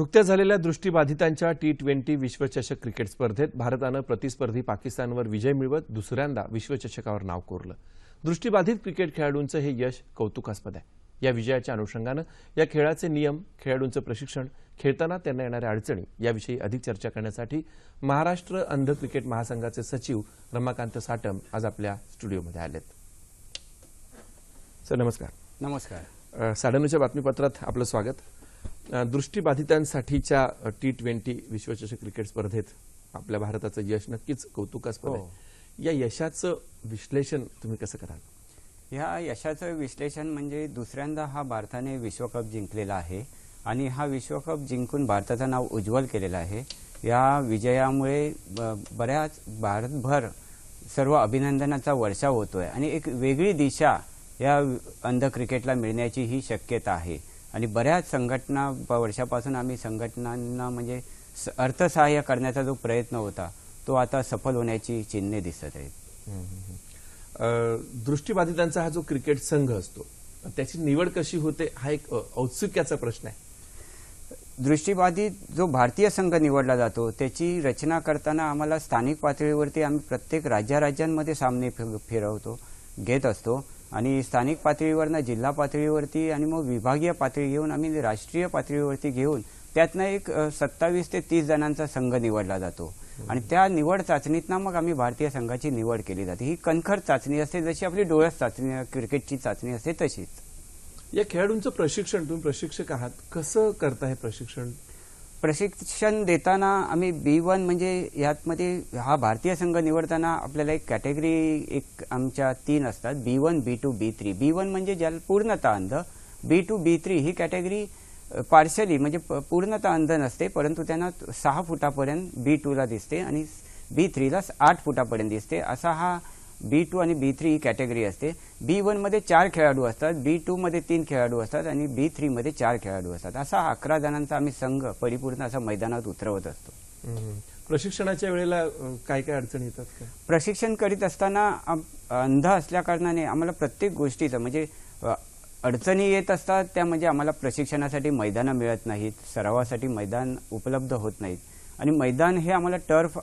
नुकत्याच झालेल्या दृष्टीबाधितांच्या टी ट्वेंटी विश्वचषक क्रिकेट स्पर्धेत भारतानं प्रतिस्पर्धी पाकिस्तानवर विजय मिळवत दुसऱ्यांदा विश्वचषकावर नाव कोरलं. दृष्टीबाधित क्रिकेट खेळाडूंचं हे यश कौतुकास्पद आहे. या विजयाच्या अनुषंगानं या खेळाचे नियम खेळाडूंचं प्रशिक्षण खेळताना त्यांना येणाऱ्या अडचणी याविषयी अधिक चर्चा करण्यासाठी महाराष्ट्र अंध क्रिकेट महासंघाचे सचिव रमाकांत साटम आज आपल्या स्टुडिओमध्ये आलेत. सर नमस्कार. नमस्कार. साडेनऊच्या बातमीपत्रात आपलं स्वागत. दृष्टीबाधितांसाठीच्या टी ट्वेंटी विश्वचषक क्रिकेट स्पर्धेत आपल्या भारताचं यश नक्कीच कौतुकास्पद हो. आहे या यशाचं विश्लेषण तुम्ही कसं कराल? ह्या यशाचं विश्लेषण म्हणजे दुसऱ्यांदा हा भारताने विश्वकप जिंकलेला आहे आणि हा विश्वकप जिंकून भारताचं नाव उज्ज्वल केलेलं आहे. या विजयामुळे बऱ्याच भारतभर सर्व अभिनंदनाचा वर्षाव होतोय आणि एक वेगळी दिशा या अंध क्रिकेटला मिळण्याची ही शक्यता आहे. आणि बऱ्याच संघटना वर्षापासून आम्ही संघटनांना म्हणजे अर्थसहाय्य करण्याचा जो प्रयत्न होता तो आता सफल होण्याची चिन्हे दिसत आहेत. दृष्टीबाधितांचा हा जो क्रिकेट संघ असतो त्याची निवड कशी होते हा एक औत्सुक्याचा प्रश्न आहे. दृष्टीबाधित जो भारतीय संघ निवडला जातो त्याची रचना करताना आम्हाला स्थानिक पातळीवरती आम्ही प्रत्येक राज्याराज्यांमध्ये सामने फि- फिरवतो घेत असतो. आणि स्थानिक पातळीवरनं जिल्हा पातळीवरती आणि मग विभागीय पातळी घेऊन आम्ही राष्ट्रीय पातळीवरती घेऊन त्यातनं एक सत्तावीस ते तीस जणांचा संघ निवडला जातो. आणि त्या निवड चाचणीतनं मग आम्ही भारतीय संघाची निवड केली जाते. ही कणखर चाचणी असते जशी आपली डोळ्यास चाचणी क्रिकेटची चाचणी असते तशीच. या खेळाडूंचं प्रशिक्षण तुम्ही प्रशिक्षक आहात. कसं करता हे प्रशिक्षण? प्रशिक्षण देताना आम्ही बी वन म्हणजे यातमध्ये हा भारतीय संघ निवडताना आपल्याला एक कॅटेगरी एक आमच्या तीन असतात B one B two B three. B one म्हणजे ज्याला पूर्णतः अंध बी टू बी थ्री ही कॅटेगरी पार्शली म्हणजे प- पूर्णतः अंध नसते परंतु त्यांना सहा फुटापर्यंत बी टूला दिसते आणि बी थ्रीला आठ फुटापर्यंत दिसते. असा हा बी टू आणि बी थ्री ही कॅटेगरी असते. बी मध्ये चार खेळाडू असतात बी मध्ये तीन खेळाडू असतात आणि बी मध्ये चार खेळाडू असतात. असा अकरा जणांचा आम्ही संघ परिपूर्ण असा मैदानात उतरवत असतो. प्रशिक्षणाच्या वेळेला काय काय अडचणी येतात प्रशिक्षण करीत असताना अंध असल्याकारणाने आम्हाला प्रत्येक गोष्टीचं म्हणजे अडचणी येत असतात त्या म्हणजे आम्हाला प्रशिक्षणासाठी मैदानं मिळत नाहीत सरावासाठी मैदान उपलब्ध होत नाहीत. आणि मैदान हे आम्हाला टर्फ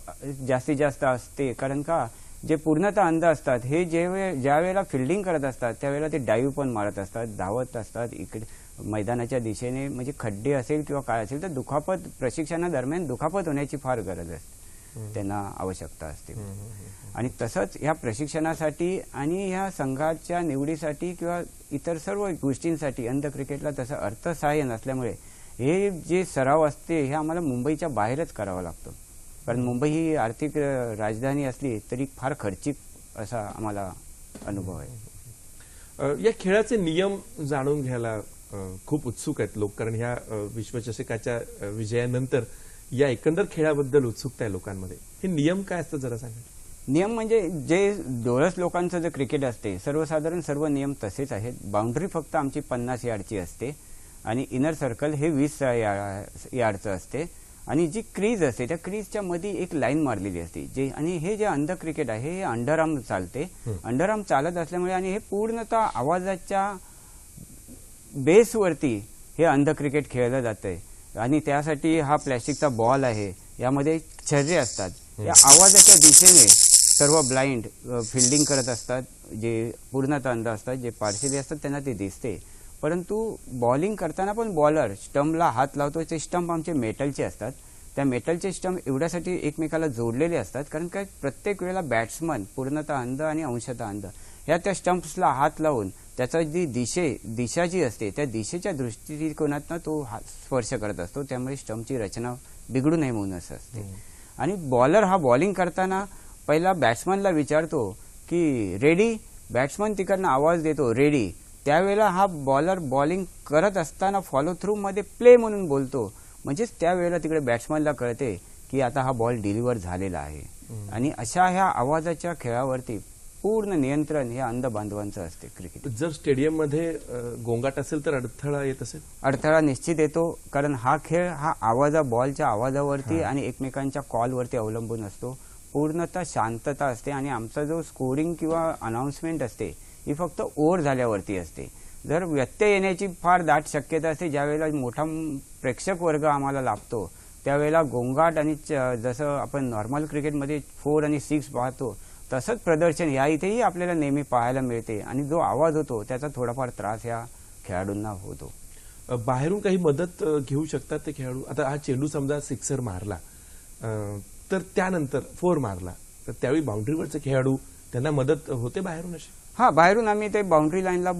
जास्तीत जास्त असते. कारण का? जे पूर्णतः अंध असतात हे जे वेळ ज्या वेळेला फिल्डिंग करत असतात त्यावेळेला ते डाईव्ह पण मारत असतात धावत असतात इकडे मैदानाच्या दिशेने म्हणजे खड्डे असेल किंवा काय असेल तर दुखापत प्रशिक्षणादरम्यान दुखापत होण्याची फार गरज असते. त्यांना आवश्यकता असते. आणि तसंच ह्या प्रशिक्षणासाठी आणि ह्या संघाच्या निवडीसाठी किंवा इतर सर्व गोष्टींसाठी अंध क्रिकेटला तसं अर्थसहाय्य नसल्यामुळे हे जे सराव असते हे आम्हाला मुंबईच्या बाहेरच करावं लागतं. कारण मुंबई ही आर्थिक राजधानी असली तरी फार खर्चिक असा आम्हाला अनुभव आहे. या खेळाचे नियम जाणून घ्यायला खूप उत्सुक आहेत लोक. कारण ह्या विश्वचषकाच्या विजयानंतर या एकंदर खेळाबद्दल उत्सुकता आहे लोकांमध्ये. हे नियम काय असतात जरा सांगा. नियम म्हणजे जे डोळस लोकांचं जे क्रिकेट असते सर्वसाधारण सर्व नियम तसेच आहेत. बाउंड्री फक्त आमची पन्नास यार्डची असते आणि इनर सर्कल हे वीस यार्डचं असते. आणि जी क्रीज असते त्या क्रीजच्या मध्ये एक लाईन मारलेली असते जे आणि हे जे अंध क्रिकेट आहे हे अंडरआर्म चालते. अंडरआर्म चालत असल्यामुळे आणि हे पूर्णतः आवाजाच्या बेसवरती हे अंध क्रिकेट खेळलं जातंय. आणि त्यासाठी हा प्लॅस्टिकचा बॉल आहे यामध्ये छर्रे असतात. या आवाजाच्या दिशेने सर्व ब्लाइंड फिल्डिंग करत असतात जे पूर्णतः अंध असतात जे पार्शली असतात त्यांना ते दिसते. परंतु बॉलिंग करताना पण बॉलर स्टंपला हात लावतो ते स्टंप आमचे मेटलचे असतात. त्या मेटलचे स्टंप एवढ्यासाठी एकमेकाला जोडलेले असतात कारण काय? प्रत्येक वेळेला बॅट्समन पूर्णतः अंध आणि अंशतः अंध. ह्या त्या स्टंप्सला हात लावून त्याचा जी दिशे दिशा जी असते त्या दिशेच्या दृष्टिकोनातनं तो हात स्पर्श करत असतो. त्यामुळे स्टंपची रचना बिघडू नये म्हणून असं असते. आणि बॉलर हा बॉलिंग करताना पहिला बॅट्समनला विचारतो की रेडी बॅट्समन तिकडनं आवाज देतो रेडी त्यावेळेला हा बॉलर बॉलिंग करत असताना फॉलो थ्रू मध्ये प्ले म्हणून बोलतो. म्हणजेच त्यावेळेला तिकडे बॅट्समनला कळते की आता हा बॉल डिलिव्हर झालेला आहे. आणि अशा ह्या आवाजाच्या खेळावरती पूर्ण नियंत्रण हे अंध बांधवांचं असते क्रिकेट जर स्टेडियममध्ये गोंगाट असेल तर अडथळा येत असेल? अडथळा निश्चित येतो कारण हा खेळ हा आवाजा बॉलच्या आवाजावरती आणि एकमेकांच्या कॉलवरती अवलंबून असतो. पूर्णतः शांतता असते आणि आमचा जो स्कोरिंग किंवा अनाउन्समेंट असते ही फक्त ओव्हर झाल्यावरती असते. जर व्यत्यय येण्याची फार दाट शक्यता असते ज्यावेळेला मोठा प्रेक्षक वर्ग आम्हाला लाभतो त्यावेळेला गोंगाट आणि च- जसं आपण नॉर्मल क्रिकेटमध्ये फोर आणि सिक्स पाहतो तसंच प्रदर्शन या इथेही आपल्याला नेहमी पाहायला मिळते आणि जो आवाज होतो त्याचा थोडाफार त्रास या खेळाडूंना होतो. बाहेरून काही मदत घेऊ शकतात ते खेळाडू? आता हा चेंडू समजा सिक्सर मारला तर त्यानंतर फोर मारला तर त्यावेळी बाउंड्रीवरचे खेळाडू त्यांना मदत होते बाहेरून अशी? हा बाहेरून आम्ही ते बाउंड्री लाईनला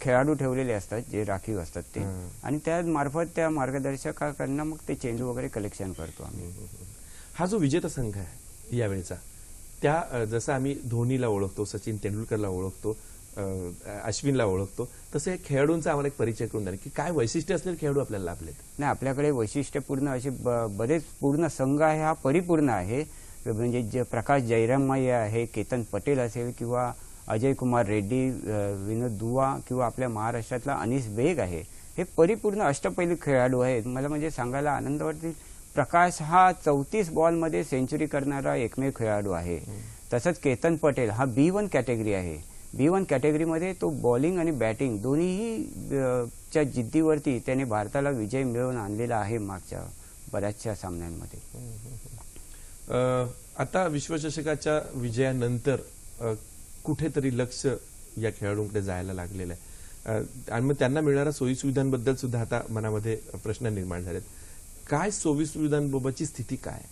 खेळाडू ठेवलेले असतात जे राखीव असतात ते. आणि त्या मार्फत त्या मार्गदर्शकाकडनं मग ते चेंडू वगैरे कलेक्शन करतो आम्ही. हा जो विजेता संघ आहे यावेळेचा त्या जसं आम्ही धोनीला ओळखतो सचिन तेंडुलकरला ओळखतो अश्विनला ओळखतो तसं या खेळाडूंचा आम्हाला एक परिचय करून द्या की काय वैशिष्ट्य असलेले खेळाडू आपल्याला लाभलेत. नाही आपल्याकडे वैशिष्ट्यपूर्ण असे बरेच पूर्ण संघ आहे हा परिपूर्ण आहे. म्हणजे जे प्रकाश जयरामय्य आहे केतन पटेल असेल किंवा अजय कुमार रेड्डी विनोद दुवा किंवा आपल्या महाराष्ट्रातला अनिस बेग आहे हे परिपूर्ण अष्टपैलू खेळाडू आहेत. मला म्हणजे सांगायला आनंद वाटतील प्रकाश हा चौतीस बॉलमध्ये सेंचुरी करणारा एकमेव खेळाडू आहे. तसंच केतन पटेल हा बी वन कॅटेगरी आहे. बी वन कॅटेगरीमध्ये तो बॉलिंग आणि बॅटिंग दोन्हीही च्या जिद्दीवरती त्याने भारताला विजय मिळवून आणलेला आहे मागच्या बऱ्याचशा सामन्यांमध्ये. आता विश्वचषकाच्या विजयानंतर कुठेतरी लक्ष या खेळाडूंकडे जायला लागलेलं आहे. आणि मग त्यांना मिळणाऱ्या सोयी सुविधांबद्दल सुद्धा आता मनामध्ये प्रश्न निर्माण झालेत. काय सोयी सुविधांबाबतची स्थिती काय आहे?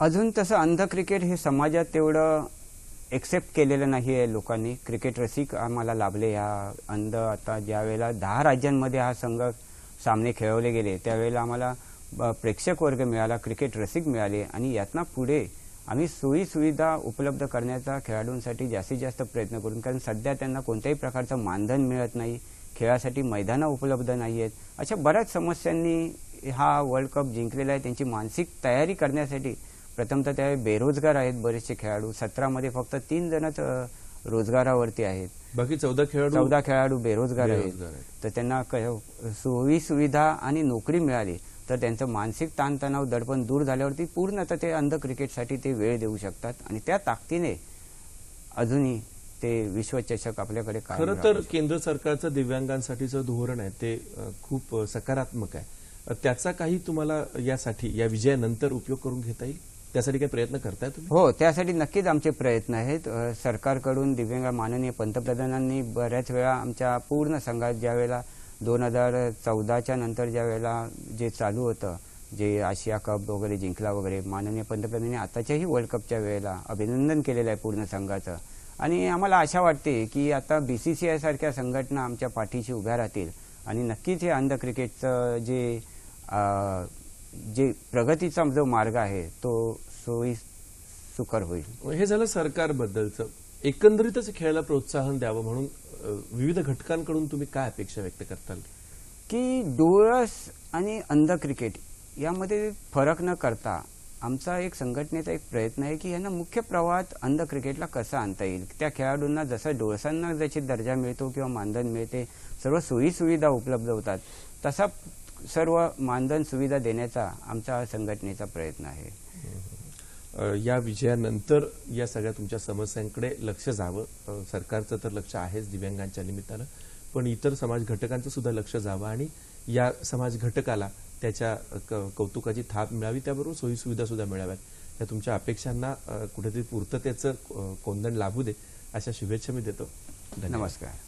अजून तसं अंध क्रिकेट हे समाजात तेवढं एक्सेप्ट केलेलं नाही आहे लोकांनी. क्रिकेट रसिक आम्हाला लाभले. ह्या अंध आता ज्या वेळेला दहा राज्यांमध्ये हा संघ सामने खेळवले गेले त्यावेळेला आम्हाला ब- प्रेक्षक वर्ग मिळाला क्रिकेट रसिक मिळाले आणि यातना पुढे आम्ही सोयी सुविधा उपलब्ध करण्याचा खेळाडूंसाठी जास्तीत जास्त प्रयत्न करून कारण सध्या त्यांना कोणत्याही प्रकारचं मानधन मिळत नाही खेळासाठी मैदानं उपलब्ध नाही आहेत अशा बऱ्याच समस्यांनी हा वर्ल्ड कप जिंकलेला आहे. त्यांची मानसिक तयारी करण्यासाठी प्रथमतः त्या बेरोजगार आहेत बरेचसे खेळाडू. सतरामध्ये फक्त तीन जणच रोजगारावरती आहेत. बाकी चौदा खेळाडू चौदा खेळाडू बेरोजगार आहेत. तर त्यांना सोयी सुविधा आणि नोकरी मिळाली. तर त्यांचं मानसिक ताणतणाव दडपण दूर झाल्यावरती पूर्ण आता ते अंध क्रिकेटसाठी ते वेळ देऊ शकतात. आणि त्या ताकदीने अजूनही ते विश्वचषक आपल्याकडे खरं तर केंद्र सरकारचं दिव्यांगांसाठीचं धोरण आहे ते खूप सकारात्मक आहे. त्याचा काही तुम्हाला यासाठी या विजयानंतर उपयोग करून घेता येईल? त्यासाठी काही प्रयत्न करताय तुम्ही? हो त्यासाठी नक्कीच आमचे प्रयत्न आहेत. सरकारकडून दिव्यांग माननीय पंतप्रधानांनी बऱ्याच वेळा आमच्या पूर्ण संघात ज्या वेळेला दोन हजार चौदाच्या नंतर ज्या वेळेला जे चालू होतं जे आशिया कप वगैरे जिंकला वगैरे माननीय पंतप्रधानांनी आताच्याही वर्ल्ड कपच्या वेळेला अभिनंदन केलेलं आहे पूर्ण संघाचं. आणि आम्हाला आशा वाटते की आता बी सी सी आयसारख्या संघटना आमच्या पाठीशी उभ्या राहतील. आणि नक्कीच हे अंध क्रिकेटचं जे जे प्रगतीचा जो मार्ग आहे तो सोयी सुकर होईल. हे झालं सरकारबद्दलचं. एकंदरीतच खेळायला प्रोत्साहन द्यावं म्हणून विविध घटकांकडून तुम्ही काय अपेक्षा व्यक्त करताल? की डोळस आणि अंध क्रिकेट यामध्ये फरक न करता आमचा एक संघटनेचा एक प्रयत्न आहे की यांना मुख्य प्रवाहात अंध क्रिकेटला कसं आणता येईल? त्या खेळाडूंना जसं डोळसांना जशी दर्जा मिळतो किंवा मानधन मिळते सर्व सोयी सुविधा उपलब्ध होतात तसा सर्व मानधन सुविधा देण्याचा आमचा संघटनेचा प्रयत्न आहे. या विजयानंतर या सगळ्या तुमच्या समस्यांकडे लक्ष जावं. सरकारचं तर लक्ष आहेच दिव्यांगांच्या निमित्तानं. पण इतर समाज घटकांचं सुद्धा लक्ष जावं आणि या समाज घटकाला त्याच्या कौतुकाची थाप मिळावी त्याबरोबर सोयी सुविधा सुद्धा मिळाव्यात. या तुमच्या अपेक्षांना कुठेतरी पूर्ततेचं कोंदण लाभू दे अशा शुभेच्छा मी देतो. धन्यवाद. नमस्कार.